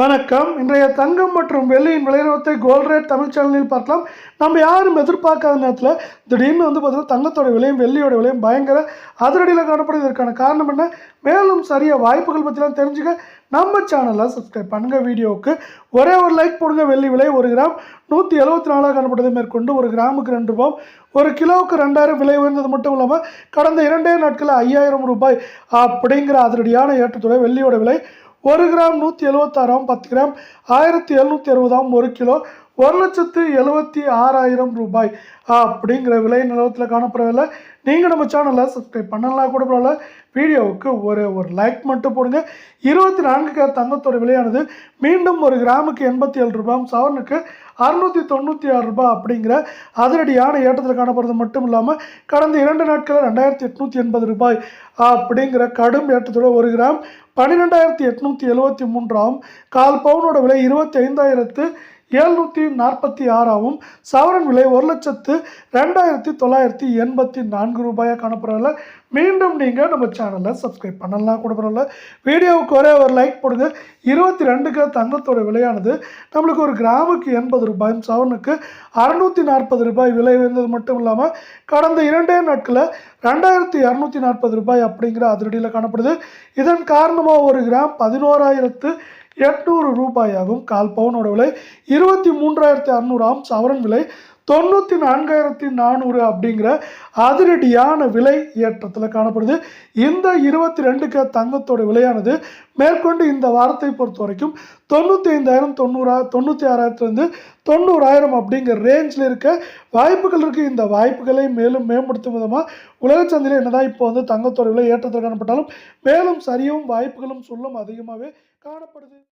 வணக்கம். இன்றைய தங்கம் மற்றும் வெள்ளியின் விலைநிறுவத்தை கோல்ட் ரேட் தமிழ் சேனலில் பார்க்கலாம். நம்ம யாரும் எதிர்பார்க்காத நேரத்தில் திடீர்னு வந்து பார்த்திங்கன்னா தங்கத்தோட விலையும் வெள்ளியோட விலையும் பயங்கர அதிரடியில் காணப்படுது இதற்கான காரணம் என்ன? மேலும் சரியாக வாய்ப்புகள் பற்றிலாம் தெரிஞ்சுக்க நம்ம சேனலை சப்ஸ்கிரைப் பண்ணுங்கள் வீடியோவுக்கு ஒரே ஒரு லைக் போடுங்க. வெள்ளி விலை ஒரு கிராம். நூற்றி எழுபத்தி நாலாக காணப்படுது மேற்கொண்டு ஒரு கிராமுக்கு ரெண்டு ரூபாய் ஒரு கிலோவுக்கு ரெண்டாயிரம் விலை உயர்ந்தது மட்டும் இல்லாமல் கடந்த இரண்டே நாட்களில் ஐயாயிரம் ரூபாய் அப்படிங்கிற அதிரடியான ஏற்றத்தோட வெள்ளியோட விலை ஒரு கிராம் நூற்றி எழுபத்தாறாம் பத்து கிராம் ஆயிரத்தி எழுநூற்றி அறுபதாம் ஒரு கிலோ ஒரு லட்சத்து எழுபத்தி ஆறாயிரம் ரூபாய் அப்படிங்கிற விலை நிலவரத்தில் காணப்படவில்லை நீங்கள் நம்ம சேனலை சப்ஸ்கிரைப் பண்ணலாம் கூட பரவாயில்ல. வீடியோவுக்கு ஒரு ஒரு லைக் மட்டும் போடுங்க. இருபத்தி நான்கு கேரட் தங்கத்தோட விலையானது மீண்டும் ஒரு கிராமுக்கு எண்பத்தி ஏழு ரூபாய் சவனுக்கு அறுநூற்றி தொண்ணூற்றி ஆறு ரூபாய் அப்படிங்கிற அதிரடியான ஏற்றத்தில் காணப்படுறது மட்டும் இல்லாமல் கடந்த இரண்டு நாட்களில் ரெண்டாயிரத்தி எட்நூற்றி எண்பது ரூபாய் அப்படிங்கிற கடும் ஏற்றத்தோட ஒரு கிராம் பன்னிரெண்டாயிரத்தி எட்நூற்றி எழுபத்தி மூன்றாம் கால் பவுனோட விலை இருபத்தி ஐந்தாயிரத்து எழுநூற்றி நாற்பத்தி ஆறாவும் சவரன் விலை ஒரு லட்சத்து ரெண்டாயிரத்தி தொள்ளாயிரத்தி எண்பத்தி நான்கு ரூபாயாக காணப்படுறதில்ல மீண்டும் நீங்கள் நம்ம சேனலை சப்ஸ்கிரைப் பண்ணலாம் கூட பரவாயில்ல. வீடியோவுக்கு ஒரே ஒரு லைக் போடுங்க. இருபத்தி ரெண்டுக்கு தங்கத்தோட விலையானது நம்மளுக்கு ஒரு கிராமுக்கு எண்பது ரூபாயும் சவனுக்கு அறுநூற்றி நாற்பது ரூபாய் விலை உயர்ந்தது மட்டும் இல்லாமல் கடந்த இரண்டே நாட்களில் ரெண்டாயிரத்தி இரநூத்தி நாற்பது ரூபாய் அப்படிங்கிற அதிரடியில் காணப்படுது. இதன் காரணமாக ஒரு கிராம் பதினோராயிரத்து எட்நூறு ரூபாயாகும். கால் பவுனோட விலை இருபத்தி மூன்றாயிரத்தி அறநூறாம். சவரன் விலை தொண்ணூற்றி நான்காயிரத்தி நானூறு அப்படிங்கிற அதிரடியான விலை ஏற்றத்தில் காணப்படுது. இந்த இருபத்தி ரெண்டுக்கு தங்கத்தோட விலையானது மேற்கொண்டு இந்த வாரத்தை பொறுத்த வரைக்கும் தொண்ணூற்றி ஐந்தாயிரம் தொண்ணூறா தொண்ணூற்றி ஆறாயிரத்துலேருந்து தொண்ணூறாயிரம் அப்படிங்கிற ரேஞ்சில் இருக்க வாய்ப்புகள் இருக்குது இந்த வாய்ப்புகளை மேலும் மேம்படுத்தும் விதமாக உலக சந்தையில் என்னதான் இப்போ வந்து தங்கத்தோட விலை ஏற்றத்தில் காணப்பட்டாலும் மேலும் சரியும் வாய்ப்புகளும் சொல்லும் அதிகமாகவே காணப்படுது.